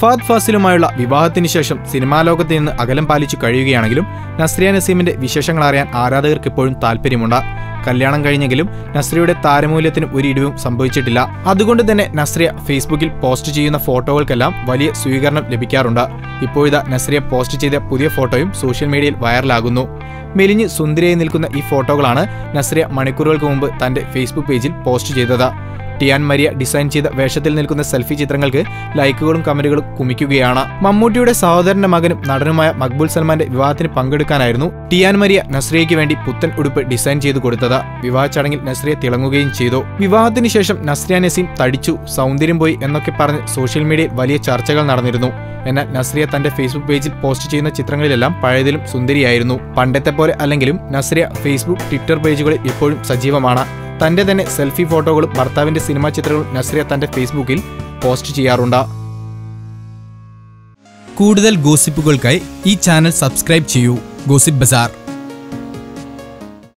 ഫാദ് ഫാസിലുമായുള്ള വിവാഹത്തിന് ശേഷം സിനിമാ ലോകത്ത് നിന്ന് അകലം പാലിച്ചു കഴിയുകയാണെങ്കിലും നസ്രിയ നസീമിന്റെ വിശേഷങ്ങൾ അറിയാൻ ആരാധകർക്ക് ഇപ്പോഴും താല്പര്യമുണ്ട്. കല്യാണം കഴിഞ്ഞെങ്കിലും നസ്രിയയുടെ താരമൂല്യത്തിന് ഒരു ഇടിവും സംഭവിച്ചിട്ടില്ല. അതുകൊണ്ട് തന്നെ നസ്രിയ ഫേസ്ബുക്കിൽ പോസ്റ്റ് ചെയ്യുന്ന ഫോട്ടോകൾക്കെല്ലാം വലിയ സ്വീകരണം ലഭിക്കാറുണ്ട്. ഇപ്പോഴിതാ നസ്രിയ പോസ്റ്റ് ചെയ്ത പുതിയ ഫോട്ടോയും സോഷ്യൽ മീഡിയയിൽ വൈറലാകുന്നു. മെലിഞ്ഞ് സുന്ദരിയായി നിൽക്കുന്ന ഈ ഫോട്ടോകളാണ് നസ്രിയ മണിക്കൂറുകൾക്ക് മുമ്പ് തന്റെ ഫേസ്ബുക്ക് പേജിൽ പോസ്റ്റ് ചെയ്തത്. ടിയാൻ മരിയ ഡിസൈൻ ചെയ്ത വേഷത്തിൽ നിൽക്കുന്ന സെൽഫി ചിത്രങ്ങൾക്ക് ലൈക്കുകളും കമന്റുകളും കുമിക്കുകയാണ്. മമ്മൂട്ടിയുടെ സഹോദരന്റെ മകനും നടനുമായ മക്ബൂൽ സൽമാന്റെ വിവാഹത്തിന് പങ്കെടുക്കാനായിരുന്നു ടിയാൻ മരിയ നസ്രിയയ്ക്ക് വേണ്ടി പുത്തൻ ഉടുപ്പ് ഡിസൈൻ ചെയ്തു കൊടുത്തത്. വിവാഹ ചടങ്ങിൽ നസ്രിയ തിളങ്ങുകയും ചെയ്തു. വിവാഹത്തിന് ശേഷം നസ്രിയ നസീം തടിച്ചു സൗന്ദര്യം പോയി എന്നൊക്കെ പറഞ്ഞ് സോഷ്യൽ മീഡിയയിൽ വലിയ ചർച്ചകൾ നടന്നിരുന്നു. എന്നാൽ നസ്രിയ തന്റെ ഫേസ്ബുക്ക് പേജിൽ പോസ്റ്റ് ചെയ്യുന്ന ചിത്രങ്ങളിലെല്ലാം പഴയതിലും സുന്ദരിയായിരുന്നു. പണ്ടത്തെ പോലെ അല്ലെങ്കിലും നസ്രിയ ഫേസ്ബുക്ക് ട്വിറ്റർ പേജുകളിൽ ഇപ്പോഴും സജീവമാണ്. തന്റെ തന്നെ സെൽഫി ഫോട്ടോകളും ഭർത്താവിന്റെ സിനിമാ ചിത്രങ്ങളും നസ്രിയ തന്റെ ഫേസ്ബുക്കിൽ പോസ്റ്റ് ചെയ്യാറുണ്ട്. കൂടുതൽ ഗോസിപ്പുകൾക്കായി ഈ ചാനൽ സബ്സ്ക്രൈബ് ചെയ്യൂ. Gossip bazaar.